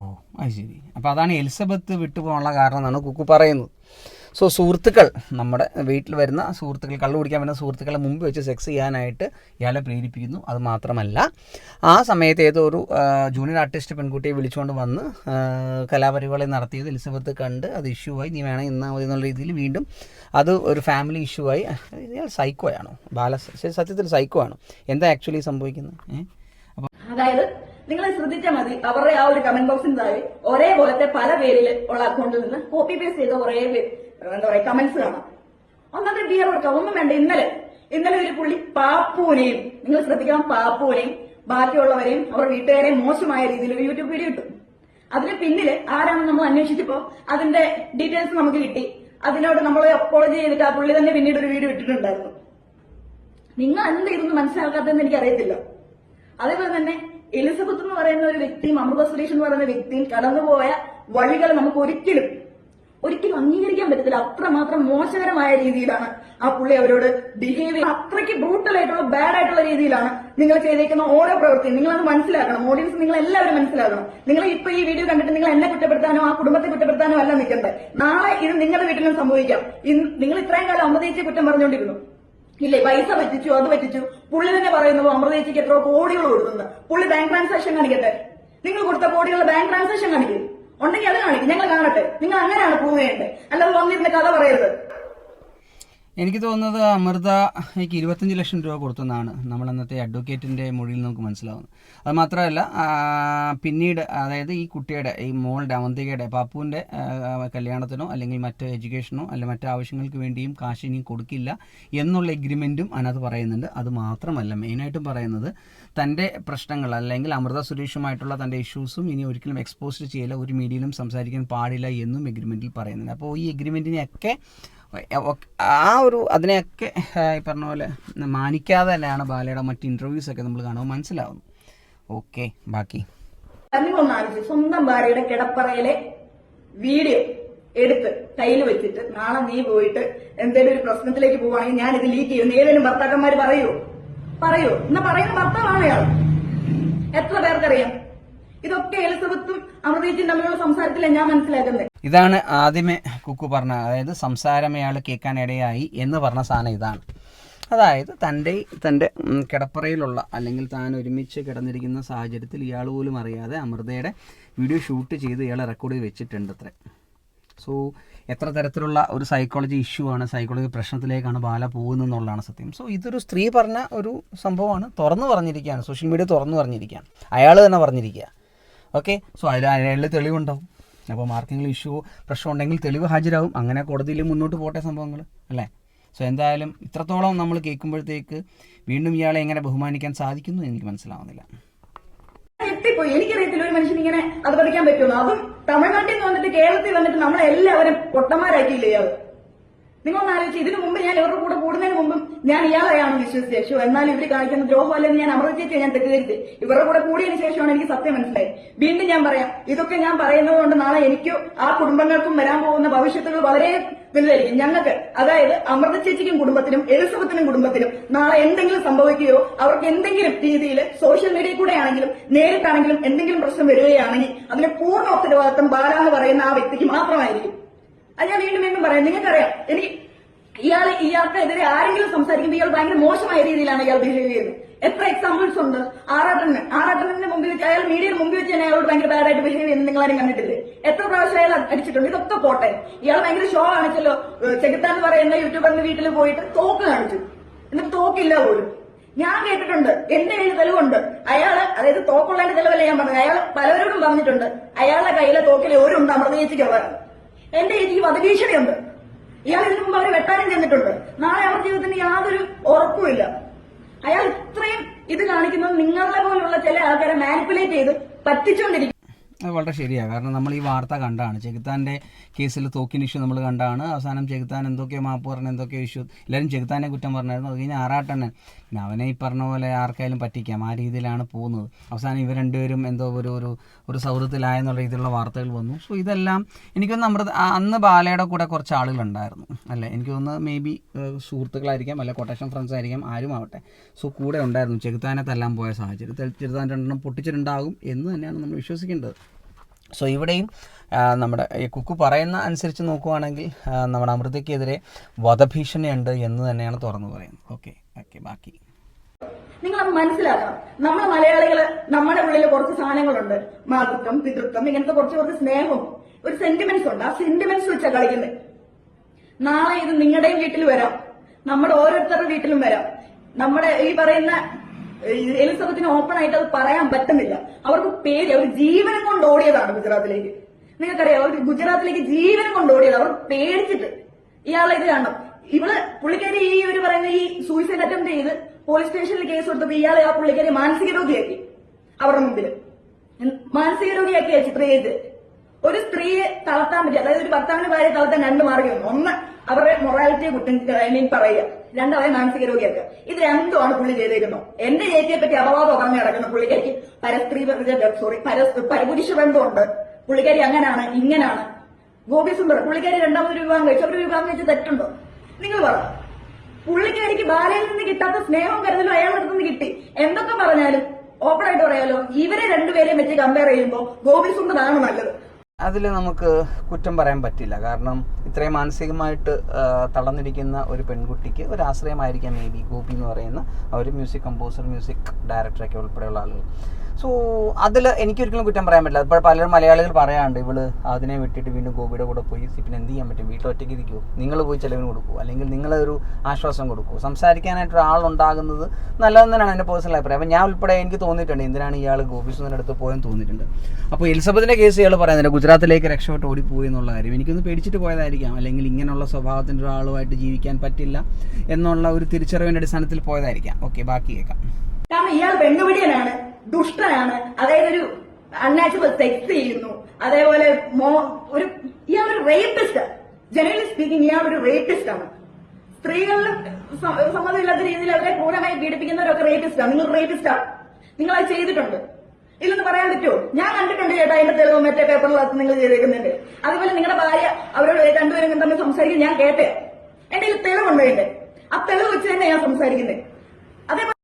ഓ അത് ശരി. അപ്പോൾ അതാണ് എലിസബത്ത് വിട്ടുപോകാനുള്ള കാരണം എന്നാണ് കുക്കു പറയുന്നത്. സോ സുഹൃത്തുക്കൾ നമ്മുടെ വീട്ടിൽ വരുന്ന സുഹൃത്തുക്കൾ കള്ളു കുടിക്കാൻ വരുന്ന സുഹൃത്തുക്കളെ മുമ്പ് വെച്ച് സെക്സ് ചെയ്യാനായിട്ട് ഇയാളെ പ്രേരിപ്പിക്കുന്നു. അത് മാത്രമല്ല ആ സമയത്ത് ഏതോ ഒരു ജൂനിയർ ആർട്ടിസ്റ്റ് പെൺകുട്ടിയെ വിളിച്ചുകൊണ്ട് വന്ന് കലാപരിപാടി നടത്തിയത് എലിസബത്ത് കണ്ട് അത് ഇഷ്യൂ ആയി. നീ വേണം ഇന്നാ മതി എന്നുള്ള രീതിയിൽ വീണ്ടും അത് ഒരു ഫാമിലി ഇഷ്യൂ ആയി. ഇയാൾ സൈക്കോ ആണോ? ബാല സത്യത്തിൽ സൈക്കോ ആണോ? എന്താ ആക്ച്വലി സംഭവിക്കുന്നത്? അപ്പോൾ അതായത് നിങ്ങൾ ശ്രദ്ധിച്ചാൽ മതി അവരുടെ ആ ഒരു കമന്റ് ബോക്സിന് താഴെ ഒരേപോലത്തെ പല പേരിൽ ഉള്ള അക്കൗണ്ടിൽ നിന്ന് കോപ്പി പേസ്റ്റ് ചെയ്ത പേര് എന്താ പറയുക കമന്റ്സ് കാണാം. ഒന്നാമത്തെ ബിയർ കൊടുക്കാം. ഒന്നും വേണ്ട. ഇന്നലെ ഇന്നലെ ഒരു പുള്ളി പാപ്പുവിനെയും നിങ്ങൾ ശ്രദ്ധിക്കണം പാപ്പുവിനെയും ബാക്കിയുള്ളവരെയും അവരുടെ വീട്ടുകാരെയും മോശമായ രീതിയിൽ ഒരു യൂട്യൂബ് വീഡിയോ ഇട്ടു. അതിന് പിന്നിൽ ആരാണെന്ന് നമ്മൾ അന്വേഷിച്ചപ്പോ അതിന്റെ ഡീറ്റെയിൽസ് നമുക്ക് കിട്ടി. അതിനോട് നമ്മൾ അപ്പോളജി ചെയ്തിട്ട് ആ പുള്ളി തന്നെ പിന്നീട് ഒരു വീഡിയോ ഇട്ടിട്ടുണ്ടായിരുന്നു. നിങ്ങൾ എന്ത് ഇതൊന്നും മനസ്സിലാക്കാത്തതെന്ന് എനിക്ക് അറിയത്തില്ല അതേപോലെ തന്നെ എലിസബത്ത് എന്ന് പറയുന്ന ഒരു വ്യക്തിയും അമൃത സുരേഷ് എന്ന് പറയുന്ന വ്യക്തിയും കടന്നുപോയ വഴികൾ നമുക്ക് ഒരിക്കലും ഒരിക്കലും അംഗീകരിക്കാൻ പറ്റത്തില്ല. അത്രമാത്രം മോശകരമായ രീതിയിലാണ് ആ പുള്ളി അവരോട് ബിഹേവ് ചെയ്യുന്നത് അത്രയ്ക്ക് ബ്രൂട്ടൽ ആയിട്ടുള്ള ബാഡ് ആയിട്ടുള്ള രീതിയിലാണ് നിങ്ങൾ ചെയ്തേക്കുന്ന ഓരോ പ്രവൃത്തിയും. നിങ്ങളത് മനസ്സിലാക്കണം. ഓഡിയൻസ് നിങ്ങൾ എല്ലാവരും മനസ്സിലാക്കണം. നിങ്ങൾ ഇപ്പൊ ഈ വീഡിയോ കണ്ടിട്ട് നിങ്ങൾ എന്നെ കുറ്റപ്പെടുത്താനോ ആ കുടുംബത്തെ കുറ്റപ്പെടുത്താനോ അല്ല നിൽക്കണ്ടേ നാളെ ഇത് നിങ്ങളുടെ വീട്ടിലും സംഭവിക്കാം. നിങ്ങൾ ഇത്രയും കാലം അമൃതേച്ചിയെ കുറ്റം പറഞ്ഞുകൊണ്ടിരുന്നു. ഇല്ലേ? പൈസ പറ്റിച്ചു അത് പറ്റിച്ചു. പുള്ളി തന്നെ പറയുന്നു അമൃതേച്ചിക്ക് എത്ര കോടികൾ കൊടുക്കുന്നത് പുള്ളി ബാങ്ക് ട്രാൻസാക്ഷൻ കാണിക്കട്ടെ. നിങ്ങൾ കൊടുത്ത കോടികളുടെ ബാങ്ക് ട്രാൻസാക്ഷൻ കാണിക്കും. ഉണ്ടെങ്കിൽ അത് കാണിക്കും. ഞങ്ങൾ കാണട്ടെ. നിങ്ങൾ അങ്ങനെയാണ് പ്രൂവ് അല്ലാതെ വന്നിരുന്ന കഥ പറയരുത്. എനിക്ക് തോന്നുന്നത് അമൃത എനിക്ക് ഇരുപത്തഞ്ച് ലക്ഷം രൂപ കൊടുത്തെന്നാണ് നമ്മൾ അന്നത്തെ അഡ്വക്കേറ്റിന്റെ മൊഴിയിൽ നമുക്ക് മനസ്സിലാവുന്നത്. അത് മാത്രമല്ല പിന്നീട് അതായത് ഈ കുട്ടിയുടെ ഈ മോളുടെ അവന്തികയുടെ പാപ്പുവിന്റെ കല്യാണത്തിനോ അല്ലെങ്കിൽ മറ്റ് എഡ്യൂക്കേഷനോ അല്ലെങ്കിൽ മറ്റ് ആവശ്യങ്ങൾക്ക് വേണ്ടിയും കാശ് ഇനി കൊടുക്കില്ല എന്നുള്ള എഗ്രിമെന്റും അതിനകത്ത് പറയുന്നുണ്ട്. അത് മാത്രമല്ല മെയിനായിട്ടും പറയുന്നത് തന്റെ പ്രശ്നങ്ങൾ അല്ലെങ്കിൽ അമൃത സുരേഷുമായിട്ടുള്ള തന്റെ ഇഷ്യൂസും ഇനി ഒരിക്കലും എക്സ്പോസ് ചെയ്യില്ല ഒരു മീഡിയയിലും സംസാരിക്കാൻ പാടില്ല എന്നും എഗ്രിമെന്റിൽ പറയുന്നുണ്ട്. അപ്പോൾ ഈ എഗ്രിമെന്റിനെയൊക്കെ ആ ഒരു അതിനെയൊക്കെ ഈ പറഞ്ഞ പോലെ മാനിക്കാതെ തന്നെയാണ് ബാലയുടെ മറ്റ് ഇന്റർവ്യൂസ് ഒക്കെ നമ്മൾ കാണുമ്പോൾ മനസ്സിലാവുന്നു ഓക്കെ ബാക്കി. സ്വന്തം ഭാര്യയുടെ കിടപ്പറയിലെ വീഡിയോ എടുത്ത് കയ്യിൽ വെച്ചിട്ട് നാളെ നീ പോയിട്ട് എന്തെങ്കിലും ഒരു പ്രശ്നത്തിലേക്ക് പോവാണെങ്കിൽ ഞാൻ ഇത് ലീക്ക് ചെയ്യുന്നു. ഏതെങ്കിലും ഭർത്താക്കന്മാര് പറയൂ. പറയൂ. എന്നാ പറയുന്ന ഭർത്താവാണ് അയാൾ എത്ര പേർക്കറിയാം? ഇതൊക്കെ എലിസബത്തും അമൃതീച്ചും തമ്മിലുള്ള സംസാരത്തിൽ ഞാൻ മനസ്സിലാക്കുന്നത്. ഇതാണ് ആദ്യമേ കുക്കു പറഞ്ഞ അതായത് സംസാരം അയാൾ കേൾക്കാനിടയായി എന്ന് പറഞ്ഞ സാധനം ഇതാണ്. അതായത് തന്റെ തന്റെ കിടപ്പറയിലുള്ള അല്ലെങ്കിൽ താൻ ഒരുമിച്ച് കിടന്നിരിക്കുന്ന സാഹചര്യത്തിൽ ഇയാൾ പോലും അറിയാതെ അമൃതയുടെ വീഡിയോ ഷൂട്ട് ചെയ്ത് ഇയാളെ റെക്കോർഡ് ചെയ്ത് വെച്ചിട്ടുണ്ട് അത്രേ. സോ എത്ര തരത്തിലുള്ള ഒരു സൈക്കോളജി ഇഷ്യൂ ആണ് സൈക്കോളജി പ്രശ്നത്തിലേക്കാണ് ബാല പോകുന്നതെന്നുള്ളതാണ് സത്യം. സോ ഇതൊരു സ്ത്രീ പറഞ്ഞ ഒരു സംഭവമാണ്. തുറന്നു പറഞ്ഞിരിക്കുകയാണ്. സോഷ്യൽ മീഡിയ തുറന്നു പറഞ്ഞിരിക്കുകയാണ്. അയാൾ തന്നെ പറഞ്ഞിരിക്കുക. ഓക്കെ? സോ അതിൽ അതിനുള്ള തെളിവുണ്ടാവും. അപ്പോൾ മാർക്കെങ്കിലും ഇഷ്യൂ പ്രശ്നം ഉണ്ടെങ്കിൽ തെളിവ് ഹാജരാകും അങ്ങനെ കോടതിയിൽ മുന്നോട്ട് പോട്ടെ സംഭവങ്ങൾ അല്ലേ? സോ എന്തായാലും ഇത്രത്തോളം നമ്മൾ കേൾക്കുമ്പോഴത്തേക്ക് വീണ്ടും ഇയാളെ എങ്ങനെ ബഹുമാനിക്കാൻ സാധിക്കുന്നു എനിക്ക് മനസ്സിലാവുന്നില്ല. എനിക്കറിയത്തില്ല ഒരു മനുഷ്യൻ ഇങ്ങനെ അത് പഠിക്കാൻ പറ്റുമോ? അതും തമിഴ്നാട്ടിൽ നിന്ന് വന്നിട്ട് കേരളത്തിൽ വന്നിട്ട് നമ്മളെല്ലാവരും പൊട്ടന്മാരാക്കിയില്ലേ ഇയാൾ നിങ്ങളൊന്ന് ആലോചിച്ച് ഇതിനു മുമ്പ് ഞാൻ ഇവരുടെ കൂടെ കൂടുന്നതിന് മുമ്പും ഞാൻ ഇയാളെയാണ് വിശ്വസിച്ചത്. ശോ എന്നാൽ ഇവർ കാണിക്കുന്ന ദ്രോഹം അല്ലെന്ന് ഞാൻ അമൃതച്ചേച്ചെ ഞാൻ തെറ്റിദ്ധരിച്ച്. ഇവരുടെ കൂടെ കൂടിയതിന് ശേഷമാണ് എനിക്ക് സത്യം മനസ്സിലായി വീണ്ടും ഞാൻ പറയാം ഇതൊക്കെ ഞാൻ പറയുന്നത് കൊണ്ട് നാളെ എനിക്കോ ആ കുടുംബങ്ങൾക്കും വരാൻ പോകുന്ന ഭവിഷ്യത്തുകൾ വളരെ വലുതായിരിക്കും. ഞങ്ങൾക്ക് അതായത് അമൃത ചേച്ചിക്കും കുടുംബത്തിനും എലിസബത്തിനും കുടുംബത്തിനും നാളെ എന്തെങ്കിലും സംഭവിക്കുകയോ അവർക്ക് എന്തെങ്കിലും രീതിയിൽ സോഷ്യൽ മീഡിയ കൂടെ ആണെങ്കിലും നേരിട്ടാണെങ്കിലും എന്തെങ്കിലും പ്രശ്നം വരികയാണെങ്കിൽ അതിന് പൂർണ ഉത്തരവാദിത്വം ബാല എന്ന് പറയുന്ന ആ വ്യക്തിക്ക് മാത്രമായിരിക്കും. അത് ഞാൻ വീണ്ടും വീണ്ടും പറയാം. നിങ്ങൾക്കറിയാം എനിക്ക് ഇയാൾ ഇയാൾക്കെതിരെ ആരെങ്കിലും സംസാരിക്കുമ്പോൾ ഇയാൾ ഭയങ്കര മോശമായ രീതിയിലാണ് ഇയാൾ ബിഹേവ് ചെയ്യുന്നത്. എത്ര എക്സാമ്പിൾസ് ഉണ്ട്. ആറാട്ടന് ആറാട്ടന്റെ മുമ്പിൽ വെച്ച് അയാൾ മീഡിയയുടെ മുമ്പിൽ വെച്ച് അയാളോട് ഭയങ്കര ബാഡായിട്ട് ബിഹേവ് ചെയ്യുന്നത് നിങ്ങൾ ആരും കണ്ടിട്ടില്ലേ? എത്ര പ്രാവശ്യം അയാൾ അടിച്ചിട്ടുണ്ട്? ഇതൊക്കെ പോട്ടെ. ഇയാൾ ഭയങ്കര ഷോ കാണിച്ചല്ലോ ചെകുത്താൻ എന്ന് പറയുന്ന യൂട്യൂബറിന്റെ വീട്ടിൽ പോയിട്ട് തോക്ക് കാണിച്ചു. എന്നിട്ട് തോക്കില്ല പോലും. ഞാൻ കേട്ടിട്ടുണ്ട്. എന്റെ കയ്യിൽ തെളിവുണ്ട്. അയാൾ അതായത് തോക്കുള്ളതിന്റെ തെളിവല്ല ഞാൻ പറഞ്ഞത്. അയാൾ പലരോടും പറഞ്ഞിട്ടുണ്ട്. അയാളുടെ കയ്യിലെ തോക്കിലെ ഒരു ഉണ്ട് അമൃത ചേച്ചിക്കുള്ളത് എന്റെ ചേച്ചിക്ക് വധഭീഷണിയുണ്ട്. ഇയാൾ ഇതിനു മുമ്പ് അവരെ വെട്ടാനും ചെന്നിട്ടുണ്ട്. നാളെ അവർ ജീവിതത്തിന് യാതൊരു ഉറപ്പുമില്ല അയാൾ ഇത്രയും ഇത് കാണിക്കുന്നത് നിങ്ങളെ പോലുള്ള ചില ആൾക്കാരെ മാനിപ്പുലേറ്റ് ചെയ്ത് പറ്റിച്ചുകൊണ്ടിരിക്കും അത് വളരെ ശരിയാണ് കാരണം നമ്മൾ ഈ വാർത്ത കണ്ടാണ്. ചെകുത്താന്റെ കേസിൽ തോക്കിന് ഇഷ്യൂ നമ്മൾ കണ്ടാണ്. അവസാനം ചെകുത്താൻ എന്തൊക്കെയോ മാപ്പ് പറഞ്ഞ എന്തൊക്കെയോ ഇഷ്യൂ എല്ലാവരും ചെകുത്താനെ കുറ്റം പറഞ്ഞായിരുന്നു. അത് കഴിഞ്ഞ് ആറാട്ടണ്ണൻ പിന്നെ അവനെ ഈ പറഞ്ഞ പോലെ ആർക്കായാലും പറ്റിക്കാം. ആ രീതിയിലാണ് പോകുന്നത്. അവസാനം ഇവർ രണ്ടുപേരും എന്തോ ഒരു ഒരു ഒരു സൗഹൃദത്തിലായെന്നുള്ള രീതിയിലുള്ള വാർത്തകൾ വന്നു. സോ ഇതെല്ലാം എനിക്കൊന്ന് അമൃത അന്ന് ബാലയുടെ കൂടെ കുറച്ച് ആളുകളുണ്ടായിരുന്നു. അല്ലേ? എനിക്ക് തോന്നുന്നത് മേ ബി സുഹൃത്തുക്കളായിരിക്കാം അല്ലെ കൊട്ടേഷൻ ഫ്രണ്ട്സ് ആയിരിക്കാം ആരും ആവട്ടെ. സോ കൂടെ ഉണ്ടായിരുന്നു. ചെകുത്താനെ തല്ലാൻ പോയ സാഹചര്യം ചെറുതാൻ രണ്ടെണ്ണം പൊട്ടിച്ചിട്ടുണ്ടാകും എന്ന് തന്നെയാണ് നമ്മൾ വിശ്വസിക്കേണ്ടത്. സോ ഇവിടെയും നമ്മുടെ കുക്കു പറയുന്ന അനുസരിച്ച് നോക്കുവാണെങ്കിൽ നമ്മുടെ അമൃതയ്ക്കെതിരെ വധഭീഷണിയുണ്ട് എന്ന് തന്നെയാണ് തുറന്നു പറയുന്നത്. ഓക്കെ ഓക്കെ ബാക്കി. നിങ്ങൾ അത് മനസ്സിലാക്കണം. നമ്മൾ മലയാളികൾ നമ്മുടെ ഉള്ളിൽ കുറച്ച് സാധനങ്ങളുണ്ട്. മാതൃത്വം പിതൃത്വം ഇങ്ങനത്തെ കുറച്ച് കുറച്ച് സ്നേഹവും ഒരു സെന്റിമെന്റ്സ് ഉണ്ട്. ആ സെന്റിമെന്റ്സ് വെച്ചാ കളിക്കുന്നത്. നാളെ ഇത് നിങ്ങളുടെയും വീട്ടിൽ വരാം. നമ്മുടെ ഓരോരുത്തരുടെ വീട്ടിലും വരാം. നമ്മുടെ ഈ പറയുന്ന എലിസബത്തിന് ഓപ്പൺ ആയിട്ട് അത് പറയാൻ പറ്റുന്നില്ല. അവർക്ക് പേര് അവർ ജീവനം കൊണ്ട് ഓടിയതാണ് ഗുജറാത്തിലേക്ക്. നിങ്ങൾക്കറിയാം അവർ ഗുജറാത്തിലേക്ക് ജീവനം കൊണ്ട് ഓടിയത് അവർ പേടിച്ചിട്ട്. ഇയാളെ ഇത് കാണണം ഇവൾ പുള്ളിക്കാരി ഈ ഒരു പറയുന്ന ഈ സൂയിസൈഡ് അറ്റംപ്റ്റ് ചെയ്ത് പോലീസ് സ്റ്റേഷനിൽ കേസ് കൊടുത്തപ്പോ ഇയാളെ ആ പുള്ളിക്കാരി മാനസിക രോഗിയാക്കി അവരുടെ മുമ്പിൽ മാനസിക രോഗിയാക്കി ചിത്രീകരിച്ച്. ഒരു സ്ത്രീയെ തളർത്താൻ പറ്റി അതായത് ഒരു ഭർത്താവിന് ഭാര്യ തളർത്താൻ രണ്ട് മാർഗമുണ്ട് ഒന്ന് അവരുടെ മൊറാലിറ്റിയെ കുറ്റം ഐ മീൻ പറയുക. രണ്ടാമത് മാനസിക രോഗിയാക്കുക. ഇത് രണ്ടുമാണ് പുള്ളി ചെയ്തിരിക്കുന്നത്. എന്റെ ചേച്ചിയെ പറ്റി അപവാദം പറഞ്ഞു കിടക്കുന്ന പുള്ളിക്കാരിക്ക് പരസ്ത്രീ സോറി പരപുരുഷ ബന്ധമുണ്ട്. പുള്ളിക്കാരി അങ്ങനാണ് ഇങ്ങനാണ്. ഗോപി സുന്ദർ പുള്ളിക്കാരി രണ്ടാമതൊരു വിവാഹം കഴിച്ചു. അവർ വിവാഹം കഴിച്ച് തെറ്റുണ്ടോ? നിങ്ങൾ പറ. പുള്ളിക്കാരിക്ക് ബാലയിൽ നിന്ന് കിട്ടാത്ത സ്നേഹവും കരുതലും അയാളുടെ അടുത്ത് നിന്ന് കിട്ടി. എന്തൊക്കെ പറഞ്ഞാലും ഓപ്പൺ ആയിട്ട് പറയാലോ. ഇവരെ രണ്ടുപേരെയും വെച്ച് കമ്പയർ ചെയ്യുമ്പോൾ ഗോപി സുന്ദറാണ് നല്ലത്. അതിൽ നമുക്ക് കുറ്റം പറയാൻ പറ്റില്ല. കാരണം ഇത്രയും മാനസികമായിട്ട് തളർന്നിരിക്കുന്ന ഒരു പെൺകുട്ടിക്ക് ഒരു ആശ്രയമായിരിക്കാം മേ ബി ഗോപി എന്ന് പറയുന്ന ഒരു മ്യൂസിക് കമ്പോസർ മ്യൂസിക് ഡയറക്ടറൊക്കെ ഉൾപ്പെടെയുള്ള ആളുകൾ. സോ അതിൽ എനിക്കൊരിക്കലും കുറ്റം പറയാൻ പറ്റില്ല. ഇപ്പോൾ പലരും മലയാളികൾ പറയാണ്ട് ഇവൾ അതിനെ വിട്ടിട്ട് വീണ്ടും ഗോപിയുടെ കൂടെ പോയി. പിന്നെ എന്ത് ചെയ്യാൻ പറ്റും? വീട്ടിൽ ഒറ്റയ്ക്ക് ഇരിക്കുമോ നിങ്ങൾ പോയി ചിലവിന് കൊടുക്കുമോ അല്ലെങ്കിൽ നിങ്ങളൊരു ആശ്വാസം കൊടുക്കുമോ സംസാരിക്കാനായിട്ട് ഒരാളുണ്ടാകുന്നത് നല്ലതെന്ന് തന്നെയാണ് എന്റെ പേഴ്സണൽ അഭിപ്രായം. അപ്പോൾ ഞാൻ ഉൾപ്പെടെ എനിക്ക് തോന്നിയിട്ടുണ്ട് എന്തിനാണ് ഇയാൾ ഗോപി സുന്ദറിന്റെ അടുത്ത് പോയെന്ന് തോന്നിയിട്ടുണ്ട്. അപ്പോൾ എലിസബത്തിന്റെ കേസ് ഇയാൾ പറയുന്നുണ്ട് ഗുജറാത്തിലേക്ക് രക്ഷപ്പെട്ട് ഓടിപ്പോയി എന്നുള്ള കാര്യം. എനിക്കൊന്ന് പേടിച്ചിട്ട് പോയതായിരിക്കാം. അല്ലെങ്കിൽ ഇങ്ങനെയുള്ള സ്വഭാവത്തിന്റെ ഒരാളുമായിട്ട് ജീവിക്കാൻ പറ്റില്ല എന്നുള്ള ഒരു തിരിച്ചറിവിന്റെ അടിസ്ഥാനത്തിൽ പോയതായിരിക്കാം. ഓക്കെ ബാക്കി കേൾക്കാം. കാരണം ഇയാൾ പെണ്ണുപിടിയനാണ്. ദുഷ്ടനാണ്. അതായത് ഒരു അൺനാച്ചുറൽ സെക്സ് ചെയ്യുന്നു. അതേപോലെ മോ ഒരു ഇയാൾ ഒരു റേപ്പിസ്റ്റ് ജനറലി സ്പീക്കിംഗ് ഇയാൾ ഒരു റേപ്പിസ്റ്റ് ആണ്. സ്ത്രീകളിൽ സമ്മതമില്ലാത്ത രീതിയിൽ അവരെ ക്രൂരമായി പീഡിപ്പിക്കുന്നവരൊക്കെ റേപ്പിസ്റ്റ് ആണ്. നിങ്ങൾ റേപ്പിസ്റ്റ് ആണ്. നിങ്ങൾ അത് ചെയ്തിട്ടുണ്ട്. ഇല്ലെന്ന് പറയാൻ പറ്റുമോ? ഞാൻ കണ്ടിട്ടുണ്ട് ചേട്ടാ അതിന്റെ തെളിവ് മറ്റേ പേപ്പറിലകത്ത് നിങ്ങൾ ചെയ്തേക്കുന്നുണ്ട് അതുപോലെ നിങ്ങളുടെ ഭാര്യ അവരോട് രണ്ടുപേരും തമ്മിൽ സംസാരിക്കും. ഞാൻ കേട്ടെ. എന്റെ തെളിവുണ്ട് എന്റെ ആ തെളിവ് വെച്ച് തന്നെ ഞാൻ സംസാരിക്കുന്നത് അതേപോലെ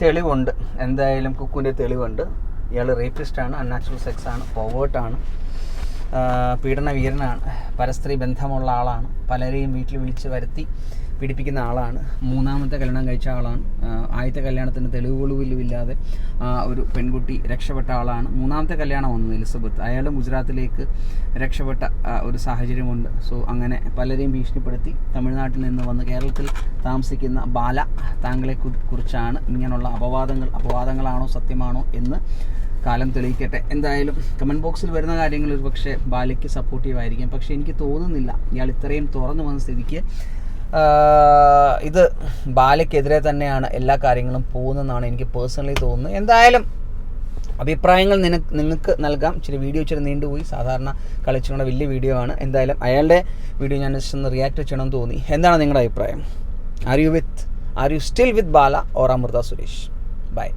തെളിവുണ്ട്. എന്തായാലും കുക്കുവിന്റെ തെളിവുണ്ട്. ഇയാൾ റേപ്പിസ്റ്റാണ് അൺനാച്ചുറൽ സെക്സ് ആണ് പോവേർട്ടാണ് പീഡന വീരനാണ് പരസ്ത്രീ ബന്ധമുള്ള ആളാണ്. പലരെയും വീട്ടിൽ വിളിച്ച് വരുത്തി പീഡിപ്പിക്കുന്ന ആളാണ്. മൂന്നാമത്തെ കല്യാണം കഴിച്ച ആളാണ്. ആദ്യത്തെ കല്യാണത്തിന് തെളിവുകളും ഇല്ലാതെ ഒരു പെൺകുട്ടി രക്ഷപ്പെട്ട ആളാണ്. മൂന്നാമത്തെ കല്യാണം വന്നത് എലിസബത്ത്. അയാൾ ഗുജറാത്തിലേക്ക് രക്ഷപ്പെട്ട ഒരു സാഹചര്യമുണ്ട്. സോ അങ്ങനെ പലരെയും ഭീഷണിപ്പെടുത്തി തമിഴ്നാട്ടിൽ നിന്ന് വന്ന് കേരളത്തിൽ താമസിക്കുന്ന ബാല താങ്കളെ കുറിച്ചാണ് ഇങ്ങനെയുള്ള അപവാദങ്ങൾ. അപവാദങ്ങളാണോ സത്യമാണോ എന്ന് കാലം തെളിയിക്കട്ടെ. എന്തായാലും കമന്റ് ബോക്സിൽ വരുന്ന കാര്യങ്ങൾ ഒരു പക്ഷേ ബാലയ്ക്ക് സപ്പോർട്ടീവ് ആയിരിക്കും. പക്ഷേ എനിക്ക് തോന്നുന്നില്ല ഇയാൾ ഇത്രയും തുറന്നു വന്ന സ്ഥിതിക്ക് ഇത് ബാലയ്ക്കെതിരെ തന്നെയാണ് എല്ലാ കാര്യങ്ങളും പോകുന്നതെന്നാണ് എനിക്ക് പേഴ്സണലി തോന്നുന്നത്. എന്തായാലും അഭിപ്രായങ്ങൾ നിനക്ക് നിങ്ങൾക്ക് നൽകാം. ഇച്ചിരി വീഡിയോ ഇച്ചിരി നീണ്ടുപോയി. സാധാരണ കളിച്ചുകൊണ്ട് വലിയ വീഡിയോ ആണ്. എന്തായാലും അയാളുടെ വീഡിയോ ഞാൻ ഒന്ന് റിയാക്ട് ചെയ്യണമെന്ന് തോന്നി. എന്താണ് നിങ്ങളുടെ അഭിപ്രായം? Are you with are you still with Bala or Amritha Suresh bye